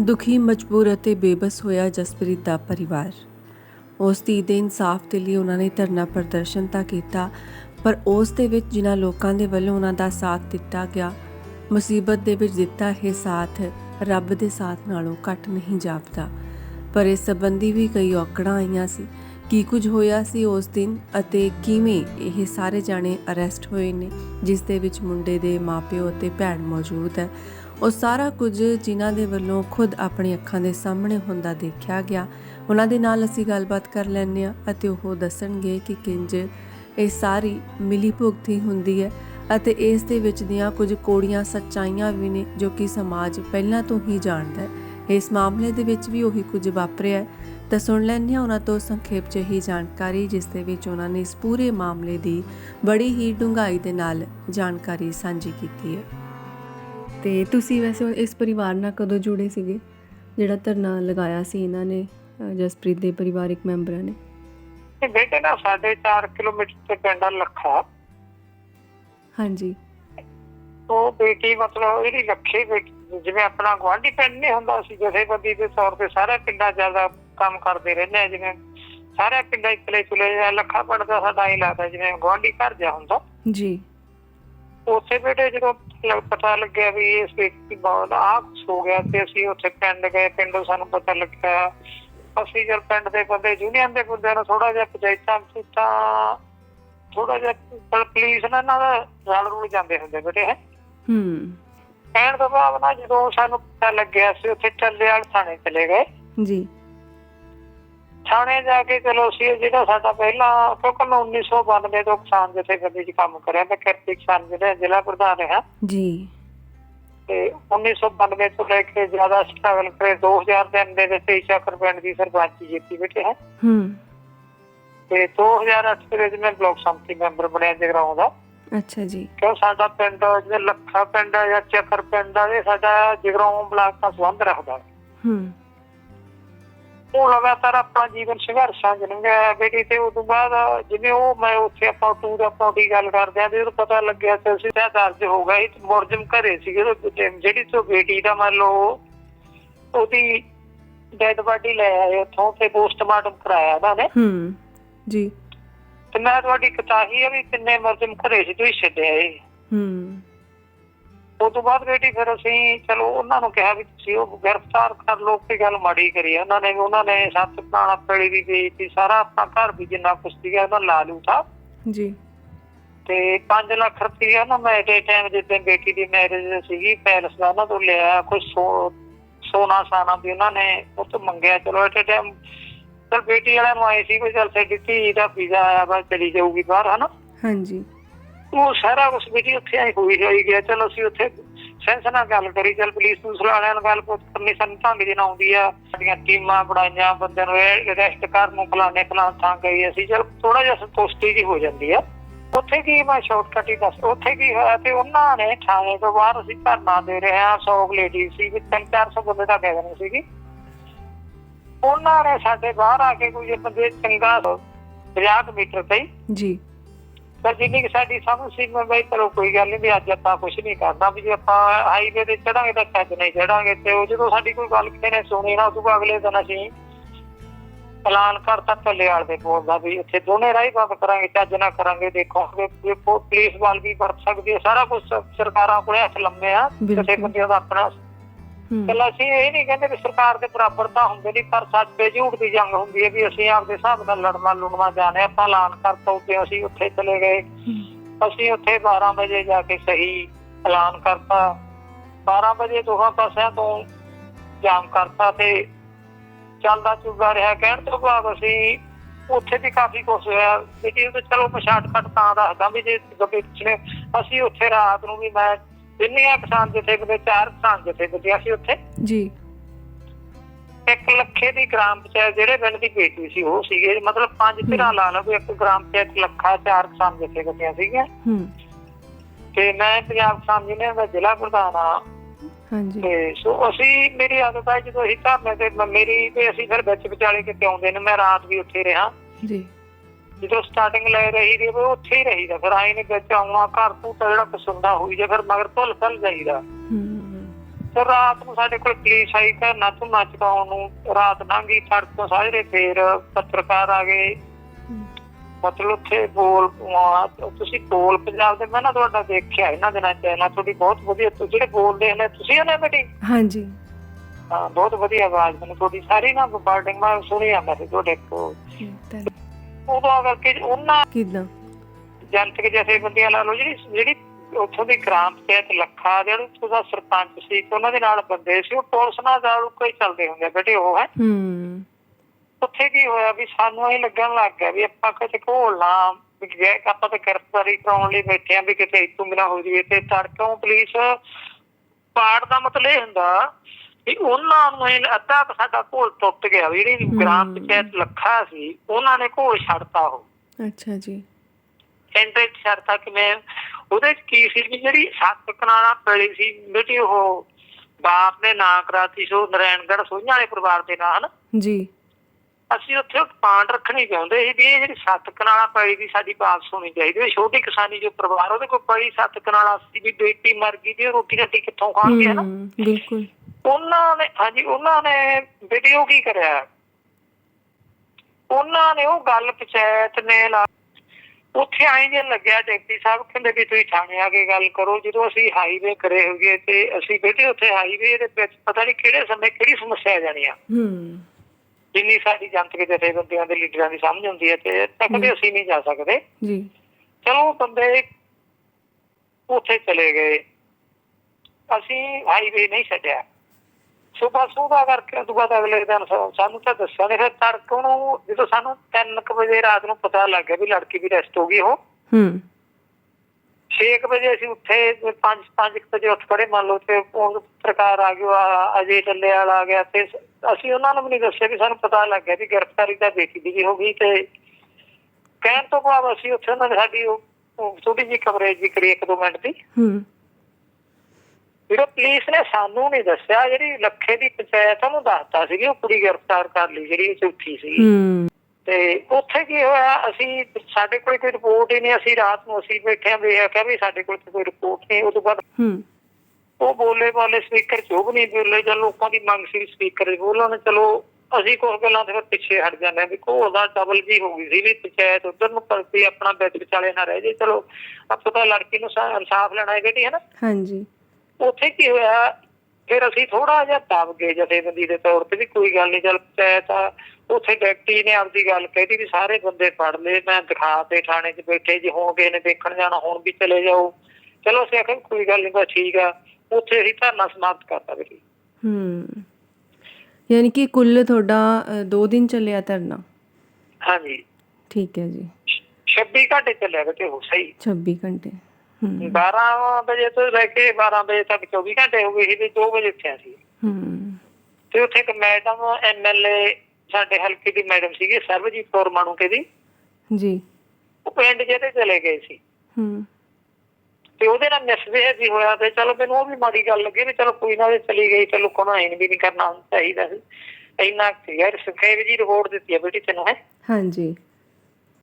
ਦੁਖੀ, ਮਜਬੂਰ ਅਤੇ ਬੇਬਸ ਹੋਇਆ ਜਸਪ੍ਰੀਤ ਦਾ ਪਰਿਵਾਰ। ਉਸ ਧੀ ਦੇ ਇਨਸਾਫ ਦੇ ਲਈ ਉਹਨਾਂ ਨੇ ਧਰਨਾ ਪ੍ਰਦਰਸ਼ਨ ਤਾਂ ਕੀਤਾ, ਪਰ ਉਸ ਦੇ ਵਿੱਚ ਜਿਨ੍ਹਾਂ ਲੋਕਾਂ ਦੇ ਵੱਲੋਂ ਉਹਨਾਂ ਦਾ ਸਾਥ ਦਿੱਤਾ ਗਿਆ, ਮੁਸੀਬਤ ਦੇ ਵਿੱਚ ਦਿੱਤਾ ਇਹ ਸਾਥ ਰੱਬ ਦੇ ਸਾਥ ਨਾਲੋਂ ਘੱਟ ਨਹੀਂ ਜਾਪਦਾ। ਪਰ ਇਸ ਸੰਬੰਧੀ ਵੀ ਕਈ ਔਕੜਾਂ ਆਈਆਂ ਸੀ। ਕੀ ਕੁਝ ਹੋਇਆ ਸੀ ਉਸ ਦਿਨ ਅਤੇ ਕਿਵੇਂ ਇਹ ਸਾਰੇ ਜਾਣੇ ਅਰੈਸਟ ਹੋਏ ਨੇ, ਜਿਸ ਦੇ ਵਿੱਚ ਮੁੰਡੇ ਦੇ ਮਾਪਿਓ ਅਤੇ ਭੈਣ ਮੌਜੂਦ ਹੈ। ਉਹ ਸਾਰਾ ਕੁਝ ਜਿਨ੍ਹਾਂ ਦੇ ਵੱਲੋਂ ਖੁਦ ਆਪਣੀ ਅੱਖਾਂ ਦੇ ਸਾਹਮਣੇ ਹੁੰਦਾ ਦੇਖਿਆ ਗਿਆ। ਉਹਨਾਂ ਦੇ ਨਾਲ ਅਸੀਂ ਗੱਲਬਾਤ ਕਰ ਲੈਂਦੇ ਹਾਂ ਅਤੇ ਉਹ ਦੱਸਣਗੇ ਕਿ ਕਿੰਜ ਇਹ ਸਾਰੀ ਮਿਲੀ ਭੁਗਤੀ ਹੁੰਦੀ ਹੈ ਅਤੇ ਇਸ ਦੇ ਵਿੱਚ ਦੀਆਂ ਕੁਝ ਕੋੜੀਆਂ ਸੱਚਾਈਆਂ ਵੀ ਨੇ ਜੋ ਕਿ ਸਮਾਜ ਪਹਿਲਾਂ ਤੋਂ ਹੀ ਜਾਣਦਾ ਹੈ। ਇਸ ਮਾਮਲੇ ਦੇ ਵਿੱਚ ਵੀ ਉਹੀ ਕੁਝ ਵਾਪਰਿਆ ਤਾਂ ਸੁਣ ਲੈਂਦੇ ਹਾਂ ਉਹਨਾਂ ਤੋਂ ਸੰਖੇਪ 'ਚ ਹੀ ਜਾਣਕਾਰੀ, ਜਿਸ ਦੇ ਵਿੱਚ ਉਹਨਾਂ ਨੇ ਇਸ ਪੂਰੇ ਮਾਮਲੇ ਦੀ ਬੜੀ ਹੀ ਡੂੰਘਾਈ ਦੇ ਨਾਲ ਜਾਣਕਾਰੀ ਸਾਂਝੀ ਕੀਤੀ ਹੈ। ਤੇ ਤੁਸੀਂ ਵੈਸੇ ਇਸ ਪਰਿਵਾਰ ਨਾਲ ਕਦੋਂ ਜੁੜੇ ਸੀਗੇ? ਜਿਹੜਾ ਧਰਨਾ ਲਗਾਇਆ ਸੀ ਇਹਨਾਂ ਨੇ ਜਸਪ੍ਰੀਤ ਦੇ ਪਰਿਵਾਰਕ ਮੈਂਬਰਾਂ ਨੇ। ਇਹ ਬੇਟੇ ਦਾ ਸਾਡੇ 4 ਕਿਲੋਮੀਟਰ ਤੇ ਪਿੰਡ ਲੱਖਾ। ਹਾਂਜੀ। ਉਹ ਬੇਟੀ ਮਤਲਬ ਇਹਦੀ ਲੱਖੇ ਬੇਟੀ ਜਿਵੇਂ ਆਪਣਾ ਗਵਾਂਢੀ ਪਿੰਡ ਨਹੀਂ ਹੁੰਦਾ ਸੀ ਜਥੇਬੰਦੀ ਦੇ ਤੌਰ ਤੇ ਸਾਰੇ ਪਿੰਡਾਂ ਜ਼ਿਆਦਾ ਕੰਮ ਕਰਦੇ ਰਹਿੰਦੇ ਆ ਜਿਵੇਂ ਸਾਰੇ ਪਿੰਡਾਂ ਇਕਲੇ ਚੁਲੇ ਜਾਂ ਲੱਖਾ ਪਿੰਡ ਦਾ ਸਾਡਾ ਹੀ ਲੱਗਦਾ ਜਿਵੇਂ ਗਵਾਂਢੀ ਘਰ ਜਾ ਹੁੰਦਾ। ਜੀ। ਉੱਥੇ ਬੇਟੇ ਜਦੋਂ ਲ- ਪਤਾ ਲੱਗਿਆ ਵੀ ਇਸ ਵਿਅਕਤੀ ਬਹੁਤ ਆਪ ਹੋ ਗਿਆ ਤੇ ਅਸੀਂ ਉੱਥੇ ਪਿੰਡ ਗਏ ਪਿੰਡੋਂ ਸਾਨੂੰ ਪਤਾ ਲੱਗਿਆ। ਅਸੀਂ ਜਦ ਪਿੰਡ ਦੇ ਬੰਦੇ ਯੂਨੀਅਨ ਦੇ ਬੰਦਿਆਂ ਨੂੰ ਥੋੜਾ ਜਿਹਾ ਪੰਚਾਇਤਾਂ ਕੀਤਾ ਥੋੜਾ ਜਿਹਾ ਪੁਲਿਸ ਨਾਲ ਦਾ ਰਲ ਰੁਲ ਜਾਂਦੇ ਹੁੰਦੇ ਬੇਟੇ ਹੈ। ਹੂੰ। ਕਹਿਣ ਤੋਂ ਬਾਅਦ ਨਾ ਜਦੋਂ ਸਾਨੂੰ ਪਤਾ ਲੱਗਿਆ ਅਸੀਂ ਉੱਥੇ ਚੱਲਿਆਲ ਥਾਣੇ ਚਲੇ ਗਏ। ਜੀ। ਥਾਣੇ ਜਾ ਕੇ ਚਲੋ ਅਸੀਂ ਜਿਹੜਾ ਸਾਡਾ ਪਹਿਲਾਂ ਕਿਉਂਕਿ ਮੈਂ 1992 ਤੋਂ ਕਿਸਾਨ ਜਥੇਬੰਦੀ 'ਚ ਕੰਮ ਕਰਿਆ ਮੈਂ ਕਿਰਤੀ ਕਿਸਾਨ ਜਿਹੜਾ ਜ਼ਿਲ੍ਹਾ ਪ੍ਰਧਾਨ ਰਿਹਾ। ਜੀ। ਤੇ 1992 ਤੋਂ ਲੈ ਕੇ ਜ਼ਿਆਦਾ ਸਟਰਗਲ ਕਰੇ 2000 ਦੇ ਅੰਦਰ ਦੇ 23 ਪਿੰਡ ਦੀ ਸਰਪੰਚੀ ਜਿੱਤੀ ਬੈਠੇ ਹੈ। ਹੂੰ। ਤੇ 2008 ਦੇ ਵਿੱਚ ਮੈਂ ਬਲਾਕ ਸੰਮਤੀ ਮੈਂਬਰ ਬਣਿਆ ਜਗਰਾਉਂ ਦਾ। ਅੱਛਾ ਜੀ। ਕਿਉਂ ਸਾਡਾ ਪਿੰਡ ਜਿਵੇਂ ਲੱਖਾ ਪਿੰਡ ਜਾਂ ਚੱਕਰ ਪਿੰਡ ਆ ਇਹ ਸਾਡਾ ਜਗਰਾਉਂ ਬਲਾਕ ਦਾ ਸੰਬੰਧ ਰੱਖਦਾ। ਹੂੰ। ਉਹ ਲਗਾਤਾਰ ਆਪਣਾ ਜੀਵਨ ਸੰਘਰਸ਼ਾਂ ਜਨੰਗਾ ਬੇਟੀ ਤੇ ਉਸ ਤੋਂ ਬਾਅਦ ਜਿਵੇਂ ਉਹ ਮੈਂ ਉੱਥੇ ਆਪਾਂ ਟੂਰ ਆਪਾਂ ਦੀ ਗੱਲ ਕਰਦੇ ਆ ਤੇ ਉਹ ਪਤਾ ਲੱਗਿਆ ਤੇ ਅਸੀਂ ਤਾਂ ਦਰਜ ਹੋ ਗਿਆ ਸੀ ਮੁਰਜਮ ਘਰੇ ਤੇ ਜਿਹੜੀ ਤੋਂ ਬੇਟੀ ਦਾ ਮੰਨ ਲਓ ਉਹਦੀ ਡੈਡ ਬਾਡੀ ਲੈ ਆਏ ਉੱਥੋਂ ਤੇ ਪੋਸਟਮਾਰਟਮ ਕਰਾਇਆ ਉਹਨਾਂ ਨੇ। ਹੂੰ ਜੀ। ਤੇ ਮੈਂ ਤੁਹਾਡੀ ਕਤਾਹੀ ਆ ਵੀ ਕਿੰਨੇ ਮੁਰਜਮ ਘਰੇ ਸੀ ਤੁਸੀਂ ਛੱਡਿਆ ਇਹ ਹੂੰ। ਉਸ ਤੋਂ ਬਾਅਦ ਬੇਟੀ ਫਿਰ ਅਸੀਂ ਚਲੋ ਉਹਨਾਂ ਨੂੰ ਕਿਹਾ ਵੀ ਤੁਸੀਂ ਉਹ ਗ੍ਰਿਫਤਾਰ ਕਰ ਲੋ ਕੋਈ ਗੱਲ ਮਾੜੀ ਕਰੀ। ਉਹਨਾਂ ਨੇ ਵੀ ਉਹਨਾਂ ਨੇ ਸੱਤ ਪਾਣਾ ਪੈਲੀ ਦੀ ਵੇਚਤੀ ਸਾਰਾ ਆਪਣਾ ਘਰ ਵੀ ਜਿੰਨਾ ਕੁਛ ਸੀਗਾ ਉਹਨਾਂ ਲਾ ਲੂ ਥਾ ਜੀ। ਤੇ 5 ਲੱਖ ਰੁਪਈਆ ਨਾ ਮੈਂ ਦੇ ਟਾਈਮ ਜਿੱਦਾਂ ਬੇਟੀ ਦੀ ਮੈਰਿਜ ਸੀਗੀ ਪੈਲਸ ਦਾ ਉਹਨਾਂ ਤੋਂ ਲਿਆ ਕੁਝ ਸੋਨਾ ਸਾਨਾ ਵੀ ਉਹਨਾਂ ਨੇ ਉਹ ਤੋਂ ਮੰਗਿਆ। ਚਲੋ ਐਟ ਟਾਈਮ ਚਲ ਬੇਟੀ ਵਾਲਿਆਂ ਨੂੰ ਆਏ ਸੀ ਕੋਈ ਚਲ ਸਾਡੀ ਧੀ ਦਾ ਵੀਜ਼ਾ ਆਇਆ ਵਾ ਚਲੀ ਜਾਊਗੀ ਬਾਹਰ ਹਨਾ? ਹਾਂਜੀ। ਉਹ ਸਾਰਾ ਕੁਝ ਵੀ ਉੱਥੇ ਆਈ ਹੋਈ ਹੋਈ ਗਿਆ ਚਲੋ ਅਸੀਂ ਉੱਥੇ ਸੈਂਸ ਨਾਲ ਗੱਲ ਕਰੀ, ਚਲ ਪੁਲਿਸ ਪੁਲਿਸ ਵਾਲਿਆਂ ਨਾਲ ਗੱਲ ਕਰਨੀ ਸਾਨੂੰ ਢੰਗ ਨਾ ਆਉਂਦੀ ਆ। ਸਾਡੀਆਂ ਟੀਮਾਂ ਬਣਾਈਆਂ ਬੰਦਿਆਂ ਨੂੰ ਅਰੈਸਟ ਕਰਨ ਨੂੰ ਫਲਾਣੇ ਫਲਾਂ ਥਾਂ ਗਈ ਅਸੀਂ, ਚਲ ਥੋੜਾ ਜਿਹਾ ਸੰਤੁਸ਼ਟੀ ਜੀ ਹੋ ਜਾਂਦੀ ਆ। ਉੱਥੇ ਕੀ ਮੈਂ ਸ਼ਾਰਟਕਟ ਹੀ ਦੱਸ, ਉੱਥੇ ਕੀ ਹੋਇਆ ਤੇ ਉਹਨਾਂ ਨੇ ਥਾਣੇ ਤੋਂ ਬਾਹਰ ਅਸੀਂ ਧਰਨਾ ਦੇ ਰਹੇ ਹਾਂ 100 ਲੇਡੀ ਸੀ, ਵੀ 3-400 ਬੰਦੇ ਦਾ ਗੈਦਰਿੰਗ ਸੀਗੀ। ਉਹਨਾਂ ਨੇ ਸਾਡੇ ਬਾਹਰ ਆ ਕੇ ਕੋਈ ਬੰਦੇ ਚੰਗਾ 50 ਮੀਟਰ ਤੇ ਜੀ। ਪਰ ਜਿੰਨੀ ਕਿ ਸਾਡੀ ਸਮਝ ਸੀ ਮੈਂ ਬਈ ਚਲੋ ਕੋਈ ਗੱਲ ਨਹੀਂ ਵੀ ਅੱਜ ਆਪਾਂ ਕੁਝ ਨਹੀਂ ਕਰਨਾ ਵੀ ਜੇ ਆਪਾਂ ਹਾਈਵੇ ਤੇ ਚੜਾਂਗੇ ਤਾਂ ਚੱਜ ਨਹੀਂ ਚੜਾਂਗੇ ਤੇ ਉਹ ਜਦੋਂ ਸਾਡੀ ਕੋਈ ਗੱਲ ਕਿਸੇ ਨੇ ਸੁਣੀ ਨਾ ਉਦੋਂ ਅਗਲੇ ਦਿਨ ਅਸੀਂ ਐਲਾਨ ਕਰਤਾ ਕੱਲੇਵਾਲ ਦੇ ਬੋਲਦਾ ਵੀ ਇੱਥੇ ਦੋਨੇ ਰਾਹੀਂ ਬੰਦ ਕਰਾਂਗੇ ਚੱਜ ਨਾ ਕਰਾਂਗੇ ਪੁ- ਪੁਲਿਸ ਵੱਲ ਵੀ ਵਰਤ ਸਕਦੀ ਹੈ ਸਾਰਾ ਕੁਝ ਸਰਕਾਰਾਂ ਕੋਲੇ ਹੱਥ ਲੰਮੇ ਆ। ਕਿਸੇ ਬੰਦੇ ਦਾ ਆਪਣਾ ਪਹਿਲਾਂ ਅਸੀਂ ਇਹ ਨਹੀਂ ਕਹਿੰਦੇ ਵੀ ਸਰਕਾਰ ਦੇ ਬਰਾਬਰ ਤਾਂ ਹੁੰਦੇ ਨਹੀਂ ਪਰ ਸੱਚ ਤੇ ਝੂਠ ਦੀ ਜੰਗ ਹੁੰਦੀ ਹੈ ਵੀ ਅਸੀਂ ਆਪਦੇ ਹਿਸਾਬ ਨਾਲ ਲੜਨਾ ਲੁੜਨਾ ਜਾਣੇ ਆਪਾਂ ਐਲਾਨ ਕਰਤਾ ਉੱਤੇ ਅਸੀਂ ਉੱਥੇ ਚਲੇ ਗਏ। ਅਸੀਂ ਉੱਥੇ 12 ਵਜੇ ਜਾ ਕੇ ਸਹੀ ਐਲਾਨ ਕਰਤਾ। 12 ਵਜੇ ਦੋਹਾਂ ਪਾਸਿਆਂ ਤੋਂ ਜਾਮ ਕਰਤਾ ਤੇ ਚੱਲਦਾ ਚੁੱਲਦਾ ਰਿਹਾ। ਕਹਿਣ ਤੋਂ ਬਾਅਦ ਅਸੀਂ ਉੱਥੇ ਵੀ ਕਾਫੀ ਕੁਛ ਹੋਇਆ। ਲੇਕਿਨ ਤੇ ਚਲੋ ਮੈਂ ਸ਼ਾਰਟਕਟ ਤਾਂ ਦੱਸਦਾ ਵੀ ਜੇ ਗੱਡੀ ਪਿਛਲੇ ਅਸੀਂ ਉੱਥੇ ਰਾਤ ਨੂੰ ਵੀ ਮੈਂ ਜਿੰਨੀਆਂ ਕਿਸਾਨ ਜਿੱਥੇ ਬੰਦੇ ਚਾਰ ਕਿਸਾਨ ਜਿੱਥੇ ਬੰਦੇ ਅਸੀਂ ਉੱਥੇ। ਜੀ। ਇੱਕ ਲੱਖੇ ਦੀ ਗ੍ਰਾਮ ਪੰਚਾਇਤ ਜਿਹੜੇ ਪਿੰਡ ਦੀ ਬੇਟੀ ਸੀ ਉਹ ਸੀਗੇ। ਮਤਲਬ ਪੰਜ ਧਿਰਾਂ ਲਾ ਲਓ ਇੱਕ ਗ੍ਰਾਮ ਪੰਚਾਇਤ ਲੱਖਾ ਚਾਰ ਕਿਸਾਨ ਜਿੱਥੇ ਬੰਦੀਆਂ ਸੀਗੀਆਂ। ਹੂੰ। ਤੇ ਮੈਂ ਪੰਜਾਬ ਕਿਸਾਨ ਯੂਨੀਅਨ ਦਾ ਜ਼ਿਲ੍ਹਾ ਪ੍ਰਧਾਨ ਆ। ਹਾਂਜੀ। ਤੇ ਸੋ ਅਸੀਂ ਮੇਰੀ ਆਦਤ ਹੈ ਜਦੋਂ ਅਸੀਂ ਧਰਨੇ ਤੇ ਮੇਰੀ ਤੇ ਅਸੀਂ ਫਿਰ ਵਿੱਚ ਵਿਚਾਲੇ ਕਿਤੇ ਆਉਂਦੇ ਨੇ ਮੈਂ ਰਾਤ ਵੀ ਉੱਥੇ ਰਿਹਾ। ਜੀ। ਜਦੋਂ ਸਟਾਰਟਿੰਗ ਲੈ ਰਹੀ ਦੀ ਉਹ ਉੱਥੇ ਹੀ ਰਹੀਦਾ। ਫਿਰ ਆਏ ਨੇ ਵਿੱਚ ਆਉਣਾ ਘਰ ਤੋਂ ਤਾਂ ਜਿਹੜਾ ਪਸੰਦਾ ਹੋਈ ਜੇ ਫਿਰ ਮਗਰ ਭੁੱਲ ਭੱਲ ਜਾਈਦਾ। ਹੂੰ ਤੇ ਰਾਤ ਨੂੰ ਸਾਡੇ ਕੋਲ ਪੁਲਿਸ ਆਈ ਤਾਂ ਨੱਥ ਨੱਚ ਪਾਉਣ ਨੂੰ ਰਾਤ ਲੰਘੀ ਸੜਕ ਤੋਂ ਸਾਰੇ ਫੇਰ ਪੱਤਰਕਾਰ ਆ ਗਏ। ਮਤਲਬ ਉੱਥੇ ਬੋਲ ਤੁਸੀਂ ਬੋਲ ਪੰਜਾਬ ਦੇ ਮੈਂ ਨਾ ਤੁਹਾਡਾ ਦੇਖਿਆ ਇਹਨਾਂ ਦਿਨਾਂ ਚ ਨਾ ਤੁਹਾਡੀ ਬਹੁਤ ਵਧੀਆ ਤੁਸੀਂ ਜਿਹੜੇ ਬੋਲਦੇ ਨੇ ਤੁਸੀਂ ਉਹਨੇ ਬੇਟੀ? ਹਾਂਜੀ। ਹਾਂ ਬਹੁਤ ਵਧੀਆ ਆਵਾਜ਼ ਮੈਨੂੰ ਤੁਹਾਡੀ ਸਾਰੀ ਨਾ ਰਿਕਾਰਡਿੰਗ ਮੈਂ ਸੁਣੀ ਆ ਮੈਂ ਤੁਹਾਡੇ ਕੋਲ। ਉਦੋਂ ਕਰਕੇ ਉਹਨਾਂ ਕਿਦਾਂ? ਜਨਤਕ ਜਥੇਬੰਦੀਆਂ ਲਾ ਲਓ ਜਿਹੜੀ ਜਿਹੜੀ ਉੱਥੋਂ ਦੀ ਗ੍ਰਾਮ ਪੰਚਾਇਤ ਲੱਖਾ ਜਿਹੜਾ ਉੱਥੋਂ ਦਾ ਸਰਪੰਚ ਸੀ ਤੇ ਉਹਨਾਂ ਦੇ ਨਾਲ ਬੰਦੇ ਸੀ ਉਹ ਪੁਲਿਸ ਨਾਲ ਦਾਰੂ ਕੋਈ ਚੱਲਦੇ ਹੁੰਦੇ ਬੇਟੇ ਉਹ ਹੈ। ਹੂੰ। ਉੱਥੇ ਕੀ ਹੋਇਆ ਵੀ ਸਾਨੂੰ ਇਹ ਲੱਗਣ ਲੱਗ ਗਿਆ ਵੀ ਆਪਾਂ ਕਿਤੇ ਘੋਲਣਾ ਵੀ ਜੇ ਆਪਾਂ ਤਾਂ ਗ੍ਰਿਫਤਾਰੀ ਕਰਾਉਣ ਲਈ ਬੈਠੇ ਆ ਵੀ ਕਿਤੇ ਇਤੋਂ ਬਿਨਾ ਹੋ ਜਾਈਏ ਤੇ ਤੜਕੋਂ ਪੁਲਿਸ ਪਾੜ ਦਾ ਮਤਲਬ ਇਹ ਹੁੰਦਾ ਵੀ ਉਹਨਾਂ ਨੂੰ ਇਹ ਅੱਧਾ ਕੁ ਸਾਡਾ ਘੋਲ ਟੁੱਟ ਗਿਆ ਵੀ ਜਿਹੜੀ ਗ੍ਰਾਮ ਪੰਚਾਇਤ ਲੱਖਾ ਸੀ ਉਹਨਾਂ ਨੇ ਘੋਲ ਛੱਡਤਾ ਉਹ। ਅੱਛਾ ਜੀ। ਸੈਂਟਰ ਛੱਡਤਾ ਕਿਵੇਂ? ਉਹਦੇ ਚ ਕੀ ਸੀ ਵੀ ਜਿਹੜੀ ਸੱਤ ਕਨਾਲਾ ਪੈਲੀ ਸੀ ਬੇਟੀ ਉਹ ਬਾਪ ਨੇ ਨਾਂ ਕਰਾਤੀ ਸੋ ਨਰੈਣਗੜ੍ਹ ਸੋਝਾਂ ਵਾਲੇ ਪਰਿਵਾਰ ਦੇ ਨਾਂ ਹਨ? ਜੀ। ਅਸੀਂ ਉੱਥੇ ਪਾਂਡ ਰੱਖਣੀ ਚਾਹੁੰਦੇ ਸੀ ਵੀ ਇਹ ਜਿਹੜੀ ਸੱਤ ਕਨਾਲਾ ਪੈਲੀ ਦੀ ਸਾਡੀ ਵਾਪਸ ਹੋਣੀ ਚਾਹੀਦੀ ਹੈ ਛੋਟੀ ਕਿਸਾਨੀ ਜੋ ਪਰਿਵਾਰ ਉਹਦੇ ਕੋਲ ਪੈਲੀ ਸੱਤ ਕਨਾਲਾ ਸੀ ਵੀ ਬੇਟੀ ਮਰ ਗਈ ਤੇ ਰੋਟੀ ਰੱਟੀ ਕਿੱਥੋਂ ਖਾਣਗੇ ਹਨਾ? ਬਿਲਕੁਲ। ਉਹਨਾਂ ਨੇ ਹਾਂਜੀ ਉਹਨਾਂ ਨੇ ਵੀਡੀਓ ਕੀ ਕਰਿਆ? ਉਹਨਾਂ ਨੇ ਉਹ ਗੱਲ ਪੰਚਾਇਤ ਨੇ ਲਾ ਉੱਥੇ ਆਏ ਜੇ ਲੱਗਿਆ ਡਿਪਟੀ ਸਾਹਿਬ ਕਹਿੰਦੇ ਵੀ ਤੁਸੀਂ ਥਾਣੇ ਆ ਕੇ ਗੱਲ ਕਰੋ ਜਦੋਂ ਅਸੀਂ ਹਾਈਵੇ ਕਰੇ ਹੋਗੇ ਤੇ ਅਸੀਂ ਬੇਟੇ ਉੱਥੇ ਹਾਈਵੇ ਦੇ ਵਿੱਚ ਪਤਾ ਨਹੀਂ ਕਿਹੜੇ ਸਮੇਂ ਕਿਹੜੀ ਸਮੱਸਿਆ ਆ ਜਾਣੀ ਆ। ਹੂੰ। ਜਿੰਨੀ ਸਾਡੀ ਜਨਤਕ ਜਥੇਬੰਦੀਆਂ ਦੇ ਲੀਡਰਾਂ ਦੀ ਸਮਝ ਹੁੰਦੀ ਹੈ ਤੇ ਤੱਕਦੇ ਅਸੀਂ ਨਹੀਂ ਜਾ ਸਕਦੇ। ਜੀ। ਚਲੋ ਬੰਦੇ ਉੱਥੇ ਚਲੇ ਗਏ। ਅਸੀਂ ਹਾਈਵੇ ਨਹੀਂ ਛੱਡਿਆ। ਸੁਬਾ ਸੁਬਾ ਕਰਕੇ ਉਸ ਬਾਅਦ ਅਗਲੇ ਦਿਨ ਸਾਨੂੰ ਤਾਂ ਦੱਸਿਆ ਨਹੀਂ ਫਿਰ ਤੜਕ ਨੂੰ ਜਦੋਂ ਸਾਨੂੰ 3 ਵਜੇ ਰਾਤ ਨੂੰ ਪਤਾ ਲੱਗ ਗਿਆ ਵੀ ਲੜਕੀ ਦੀ ਰੈਸਟ ਹੋ ਗਈ ਉਹ। ਹੂੰ। 6 ਵਜੇ ਅਸੀਂ ਉੱਥੇ 5 5 ਵਜੇ ਉੱਠ ਖੜੇ ਮੰਨ ਲਓ ਤੇ ਉਹ ਪੱਤਰਕਾਰ ਆ ਗਿਆ ਅਜੇ ਟੱਲੇ ਵਾਲਾ ਆ ਗਿਆ ਤੇ ਅਸੀਂ ਉਹਨਾਂ ਨੂੰ ਵੀ ਨਹੀਂ ਦੱਸਿਆ ਵੀ ਸਾਨੂੰ ਪਤਾ ਲੱਗ ਗਿਆ ਵੀ ਗ੍ਰਿਫਤਾਰੀ ਤਾਂ ਬੇਟੀ ਦੀ ਹੋ ਗਈ ਤੇ ਕਹਿਣ ਤੋਂ ਬਾਅਦ ਅਸੀਂ ਉੱਥੇ ਉਹਨਾਂ ਨੇ ਸਾਡੀ ਉਹ ਛੋਟੀ ਜਿਹੀ ਕਵਰੇਜ ਵੀ ਕਰੀ ਇੱਕ ਦੋ ਮਿੰਟ ਦੀ। ਹੂੰ। ਜਿਹੜਾ ਪੁਲਿਸ ਨੇ ਸਾਨੂੰ ਨਹੀਂ ਦੱਸਿਆ ਜਿਹੜੀ ਲੱਖੇ ਦੀ ਪੰਚਾਇਤ ਉਹਨੂੰ ਦੱਸਤਾ ਸੀ ਉਹ ਕੁੜੀ ਗ੍ਰਿਫਤਾਰ ਕਰ ਲਈ ਜਿਹੜੀ ਝੂਠੀ ਸੀ। ਤੇ ਉੱਥੇ ਕੀ ਹੋਇਆ ਅਸੀਂ ਸਾਡੇ ਕੋਲ ਕੋਈ ਰਿਪੋਰਟ ਹੀ ਨਹੀਂ ਅਸੀਂ ਰਾਤ ਨੂੰ ਅਸੀਂ ਬੈਠੇ ਆਂ ਵੀ ਇਹ ਕਿਹਾ ਵੀ ਸਾਡੇ ਕੋਲ ਕੋਈ ਰਿਪੋਰਟ ਨਹੀਂ ਉਹ ਤੋਂ ਬਾਅਦ ਹੂੰ। ਉਹ ਬੋਲੇ ਬੋਲੇ ਸਪੀਕਰ ਚੁੱਪ ਨਹੀਂ ਬੋਲੇ ਜਦ ਲੋਕਾਂ ਦੀ ਮੰਗ ਸੀ ਸਪੀਕਰ ਬੋਲਣ ਚਲੋ ਅਸੀਂ ਕੁਝ ਗੱਲਾਂ ਤੇ ਫਿਰ ਪਿੱਛੇ ਹਟ ਜਾਂਦੇ ਹਾਂ ਵੀ ਕੋਲ ਦਾ ਡਬਲ ਜੀ ਹੋ ਗਈ ਸੀ ਵੀ ਪੰਚਾਇਤ ਉਧਰ ਨੂੰ ਪਰਤੀ ਆਪਣਾ ਵਿੱਚ ਵਿਚਾਲੇ ਨਾ ਰਹਿ ਜੇ ਚਲੋ ਆਪਾਂ ਤਾਂ ਲੜਕੀ ਨੂੰ ਇਨਸਾਫ ਲੈਣਾ ਹੈ ਬੇਟੀ ਹੈ ਨਾ? ਹਾਂਜੀ। ਉੱਥੇ ਕੀ ਹੋਇਆ? ਫਿਰ ਅਸੀਂ ਥੋੜਾ ਜਿਹਾ ਦਬ ਗਏ ਜਥੇਬੰਦੀ ਦੇ ਤੌਰ ਤੇ ਵੀ ਕੋਈ ਗੱਲ ਨਹੀਂ ਚੱਲ ਪੰਚਾਇਤ ਆ ਉੱਥੇ ਡਿਪਟੀ ਨੇ ਆਪਦੀ ਗੱਲ ਕਹਿਤੀ ਵੀ ਸਾਰੇ ਬੰਦੇ ਫੜ ਲਏ ਮੈਂ ਦਿਖਾ ਤੇ ਥਾਣੇ 'ਚ ਬੈਠੇ ਜੇ ਹੋਣ ਕਿਸੇ ਨੇ ਦੇਖਣ ਜਾਣਾ ਹੁਣ ਵੀ ਚਲੇ ਜਾਓ। ਚਲੋ ਅਸੀਂ ਆਖਿਆ ਕੋਈ ਗੱਲ ਨਹੀਂ ਬਸ ਠੀਕ ਆ। ਉੱਥੇ ਅਸੀਂ ਧਰਨਾ ਸਮਾਪਤ ਕਰਤਾ ਵੀ ਹੂੰ। ਯਾਨੀ ਕਿ ਕੁੱਲ ਤੁਹਾਡਾ 2 ਦਿਨ ਚੱਲਿਆ ਧਰਨਾ? ਹਾਂਜੀ। ਠੀਕ ਹੈ ਜੀ। 26 ਘੰਟੇ ਚੱਲਿਆ ਬੇਟੇ ਉਹ ਸਹੀ। 26 ਘੰਟੇ। ਹੂੰ 12 ਵਜੇ ਤੋਂ ਲੈ ਕੇ 12 ਵਜੇ ਤੱਕ 24 ਘੰਟੇ ਹੋ ਗਏ ਸੀ ਤੇ 2 ਵਜੇ ਉੱਠਿਆ ਸੀ। ਹੂੰ। ਤੇ ਉੱਥੇ ਇੱਕ ਮੈਡਮ ਐਮਐਲਏ ਸਾਡੇ ਹਲਕੇ ਦੀ ਮੈਡਮ ਸੀਗੀ ਸਰਵਜੀਤ ਕੌਰ ਮਾਣੂਕੇ ਦੀ। ਜੀ। ਉਹ ਪਿੰਡ ਜਿਹਦੇ ਚਲੇ ਗਏ ਸੀ। ਹੂੰ। ਤੇ ਉਹਦੇ ਨਾਲ ਮਿਸਬਿਹੇਵ ਵੀ ਹੋਇਆ ਤੇ ਚਲੋ ਮੈਨੂੰ ਉਹ ਵੀ ਮਾੜੀ ਗੱਲ ਲੱਗੀ ਵੀ ਚਲੋ ਕੋਈ ਨਾ ਇਹ ਚਲੀ ਗਈ ਚਲੋ ਕੋਣਾ ਵੀ ਨਹੀਂ ਕਰਨਾ ਚਾਹੀਦਾ ਸੀ। ਇੰਨਾ ਯਾਰ ਸੁਖੇਵ ਜੀ ਰਿਪੋਰਟ ਦਿੱਤੀ ਹੈ ਬੇਟੀ ਤੈਨੂੰ ਹੈ? ਹਾਂਜੀ।